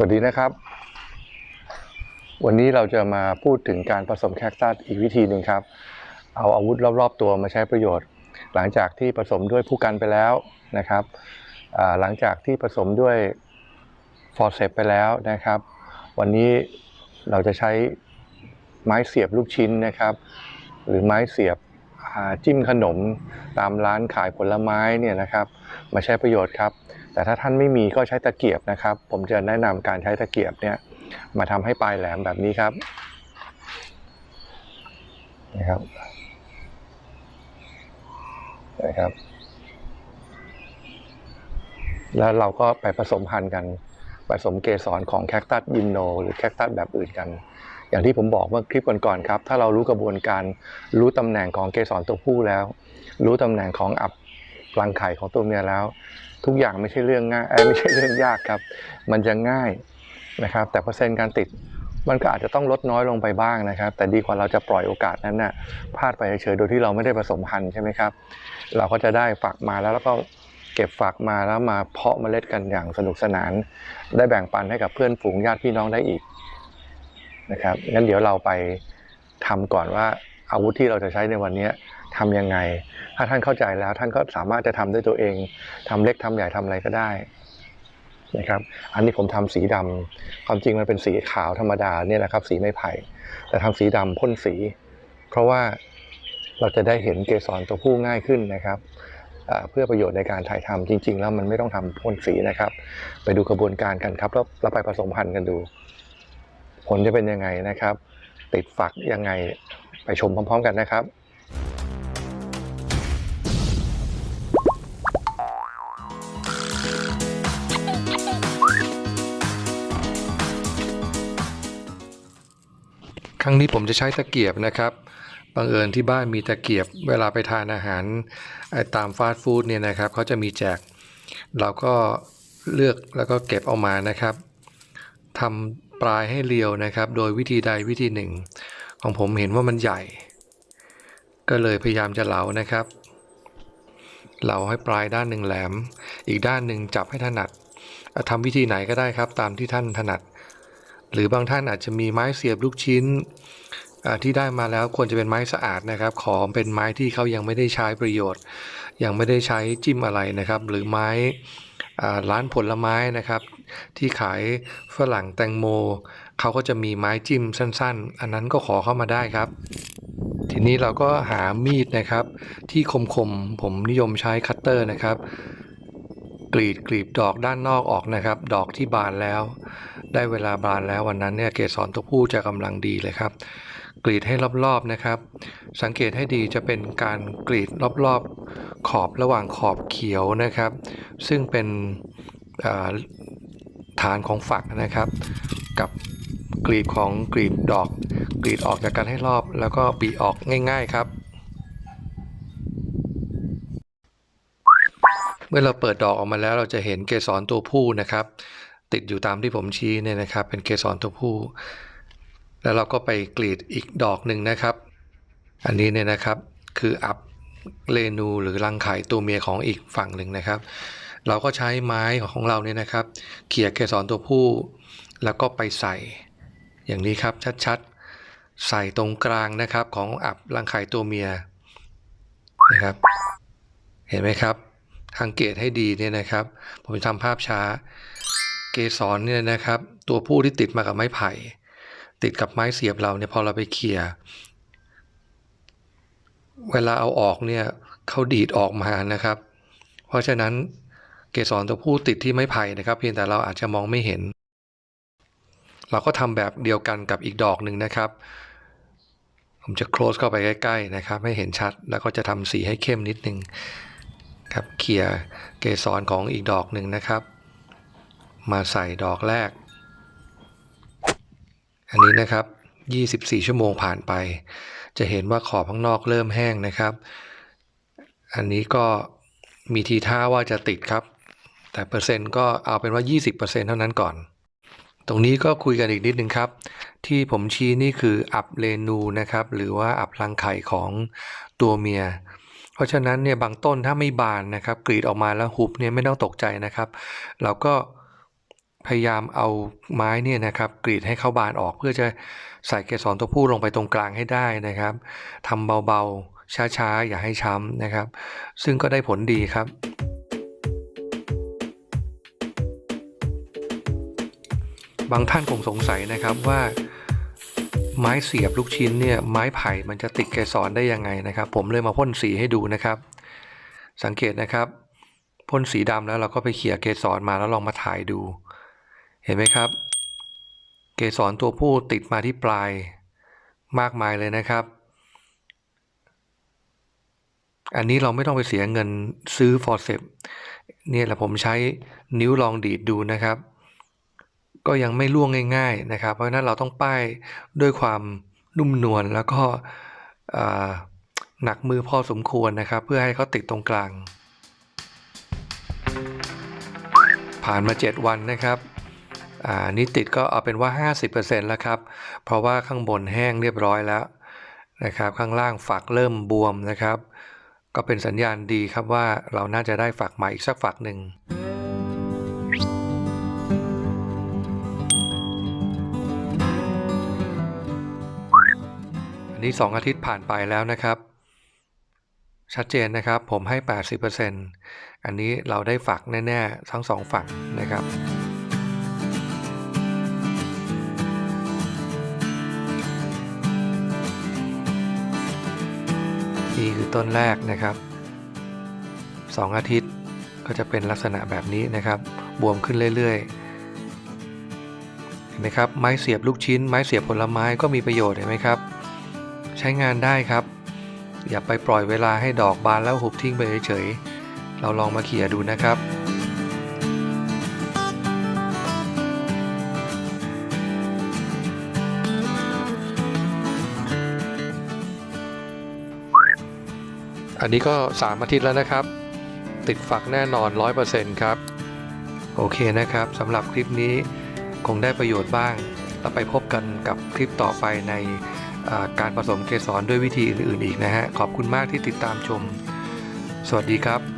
สวัสดีนะครับ วันนี้เราจะมาพูดถึงการผสมแคคตัสอีกวิธีหนึ่งครับ เอาอาวุธรอบๆ ตัวมาใช้ประโยชน์ หลังจากที่ผสมด้วยผู้กันไปแล้วนะครับหลังจากที่ผสมด้วยฟอร์เซปไปแล้วนะครับ วันนี้เราจะใช้ไม้เสียบลูกชิ้นนะครับ หรือไม้เสียบจิ้มขนมตามร้านขายผลไม้เนี่ยนะครับ มาใช้ประโยชน์ครับแต่ถ้าท่านไม่มีก็ใช้ตะเกียบนะครับ ผมจะแนะนำการใช้ตะเกียบเนี่ยมาทำให้ปลายแหลมแบบนี้ครับนะครับนะครับ แล้วเราก็ไปผสมพันธุ์กันผสมเกสรของแคคตัสยิมโน หรือแคคตัสแบบอื่นกัน อย่างที่ผมบอกเมื่อคลิปก่อนๆครับ ถ้าเรารู้กระบวนการรู้ตำแหน่งของเกสรตัวผู้แล้ว รู้ตำแหน่งของอับรังไข่ของตัวเมียแล้ว ทุกอย่างไม่ใช่เรื่องง่ายไม่ใช่เรื่องยากครับ มันจะง่ายนะครับ แต่เปอร์เซ็นต์การติดมันก็อาจจะต้องลดน้อยลงไปบ้างนะครับ แต่ดีกว่าเราจะปล่อยโอกาสนั้นน่ะพลาดไปเฉยๆโดยที่เราไม่ได้ผสมพันธุ์ใช่ไหมครับ เราก็จะได้ฝักมาแล้วแล้วก็เก็บฝักมาแล้วมาเพาะเมล็ดกันอย่างสนุกสนาน ได้แบ่งปันให้กับเพื่อนฝูงญาติพี่น้องได้อีกนะครับงั้นเดี๋ยวเราไปทำก่อนว่าอาวุธที่เราจะใช้ในวันนี้ ทำยังไง ถ้าท่านเข้าใจแล้วท่านก็สามารถจะทำด้วยตัวเองทำเล็กทำใหญ่ทำอะไรก็ได้นะครับ อันนี้ผมทำสีดำความจริงมันเป็นสีขาวธรรมดาเนี่ยนะครับ สีไม้ไผ่ แต่ทำสีดำพ่นสี เพราะว่าเราจะได้เห็นเกสรตัวผู้ง่ายขึ้นนะครับเพื่อประโยชน์ในการถ่ายทำจริง ๆ แล้วมันไม่ต้องทำพ่นสีนะครับ ไปดูกระบวนการกันครับแล้วเราไปผสมพันธุ์กันดู ผลจะเป็นยังไงนะครับ ติดฝักยังไงไปชมพร้อม ๆ กันนะครับ รั้งนี้ผมจะใช้ตะเกียบนะครับบังเอิญที่บ้านมีตะเกียบเวลาไปทานอาหารตามฟาสต์ฟู้ดเนี่ยนะครับเขาจะมีแจก เราก็เลือกแล้วก็เก็บเอามานะครับทำปลายให้เรียวนะครับ โดยวิธีใดวิธีหนึ่ง ของผมเห็นว่ามันใหญ่ ก็เลยพยายามจะเหลานะครับ เหลาให้ปลายด้านหนึ่งแหลม อีกด้านหนึ่งจับให้ถนัดทำวิธีไหนก็ได้ครับ ตามที่ท่านถนัด หรือบางท่านอาจจะมีไม้เสียบลูกชิ้นที่ได้มาแล้วควรจะเป็นไม้สะอาดนะครับ ขอเป็นไม้ที่เขายังไม่ได้ใช้ประโยชน์ ยังไม่ได้ใช้จิ้มอะไรนะครับ หรือไม้ร้านผลไม้นะครับ ที่ขายฝรั่งแตงโมเขาก็จะมีไม้จิ้มสั้น ๆ อันนั้นก็ขอเข้ามาได้ครับ ทีนี้เราก็หามีดนะครับ ที่คมๆผมนิยมใช้คัตเตอร์นะครับ กรีดกรีบดอกด้านนอกออกนะครับ ดอกที่บานแล้ว ได้เวลาบานแล้ววันนั้นเนี่ยเกสรตัวผู้จะกำลังดีเลยครับ กรีดให้รอบๆนะครับ สังเกตให้ดีจะเป็นการกรีดรอบๆขอบระหว่างขอบเขียวนะครับ ซึ่งเป็นฐานของฝักนะครับ กับกรีบของกรีบดอก กรีดออกจากกันให้รอบ แล้วก็บีออกง่าย ๆครับ เมื่อเราเปิดดอกออกมาแล้วเราจะเห็นเกสรตัวผู้นะครับ ติดอยู่ตามที่ผมชี้เนี่ยนะครับ เป็นเกสรตัวผู้ แล้วเราก็ไปกรีดอีกดอกหนึ่งนะครับ อันนี้เนี่ยนะครับคืออัพเรนูหรือรังไข่ตัวเมียของอีกฝั่งหนึ่งนะครับ เราก็ใช้ไม้ของเราเนี่ยนะครับ เขี่ยเกสรตัวผู้ แล้วก็ไปใส่ อย่างนี้ครับชัดๆ ใส่ตรงกลางนะครับของอับรังไข่ตัวเมียนะครับ เห็นไหมครับสังเกตให้ดีเนี่ยนะครับ ผมจะทำภาพช้า กสรเนี่ยนะครับ ตัวผู้ที่ติดมากับไม้ไผ่ ติดกับไม้เสียบเราเนี่ยพอเราไปเขี่ยเวลาเอาออกเนี่ยเขาดีดออกมานะครับ เพราะฉะนั้นเกสรตัวผู้ติดที่ไม้ไผ่นะครับ เพียงแต่เราอาจจะมองไม่เห็น เราก็ทำแบบเดียวกันกับอีกดอกหนึ่งนะครับ ผมจะ close เข้าไปใกล้ๆนะครับ ให้เห็นชัดแล้วก็จะทำสีให้เข้มนิดนึงครับเขี่ยเกสรของอีกดอกหนึ่งนะครับ มาใส่ดอกแรก อันนี้นะครับ 24 ชั่วโมงผ่านไป จะเห็นว่าขอบข้างนอกเริ่มแห้งนะครับ อันนี้ก็มีทีท่าว่าจะติดครับ แต่เปอร์เซ็นต์ก็เอาเป็นว่า 20%เท่านั้นก่อน ตรงนี้ก็คุยกันอีกนิดนึงครับ ที่ผมชี้นี่คืออับเรนูนะครับ หรือว่าอับรังไข่ของตัวเมียเพราะฉะนั้นเนี่ยบางต้นถ้าไม่บานนะครับ กรีดออกมาแล้วหุบเนี่ยไม่ต้องตกใจนะครับ เราก็ พยายามเอาไม้เนี่ยนะครับกรีดให้เข้าบานออก เพื่อจะใส่เกสรตัวผู้ลงไปตรงกลางให้ได้นะครับทำเบาๆช้าๆ อย่าให้ช้ำนะครับ ซึ่งก็ได้ผลดีครับบางท่านคงสงสัยนะครับว่าไม้เสียบลูกชิ้นเนี่ยไม้ไผ่มันจะติดเกสรได้ยังไงนะครับ ผมเลยมาพ่นสีให้ดูนะครับ สังเกตนะครับพ่นสีดำแล้วเราก็ไปเขี่ยเกสรมาแล้วลองมาถ่ายดู เห็นไหมครับ เกสรตัวผู้ติดมาที่ปลายมากมายเลยนะครับ อันนี้เราไม่ต้องไปเสียเงินซื้อฟอร์เซปเนี่ยแหละผมใช้นิ้วลองดีดดูนะครับ ก็ยังไม่ล่วงง่าย ๆนะครับ เพราะฉะนั้นเราต้องป้ายด้วยความนุ่มนวลแล้วก็หนักมือพอสมควรนะครับ เพื่อให้เขาติดตรงกลาง ผ่านมา 7 วันนะครับ อ่านี่ติดก็เอาเป็นว่า 50%แล้วครับ เพราะว่าข้างบนแห้งเรียบร้อยแล้วนะครับข้างล่างฝักเริ่มบวมนะครับ ก็เป็นสัญญาณดีครับว่าเราน่าจะได้ฝักใหม่อีกสักฝักหนึ่งอันนี้ 2 อาทิตย์ผ่านไปแล้วนะครับ ชัดเจนนะครับผมให้ 80%อันนี้เราได้ฝักแน่ ๆ ทั้ง 2 ฝักนะครับ นี่คือต้นแรกนะครับ 2 อาทิตย์ก็จะเป็นลักษณะแบบนี้นะครับ บวมขึ้นเรื่อยๆเห็นไหมครับไม้เสียบลูกชิ้น ไม้เสียบผลไม้ก็มีประโยชน์เห็นไหมครับ ใช้งานได้ครับ อย่าไปปล่อยเวลาให้ดอกบานแล้วหุบทิ้งไปเฉยๆเราลองมาเขี่ยดูนะครับ อันนี้ก็ 3 อาทิตย์แล้วนะครับ ติดฝักแน่นอน 100%ครับ โอเคนะครับสำหรับคลิปนี้คงได้ประโยชน์บ้าง แล้วไปพบกันกับคลิปต่อไปในการผสมเกสรด้วยวิธีอื่นๆอีกนะฮะ ขอบคุณมากที่ติดตามชม สวัสดีครับ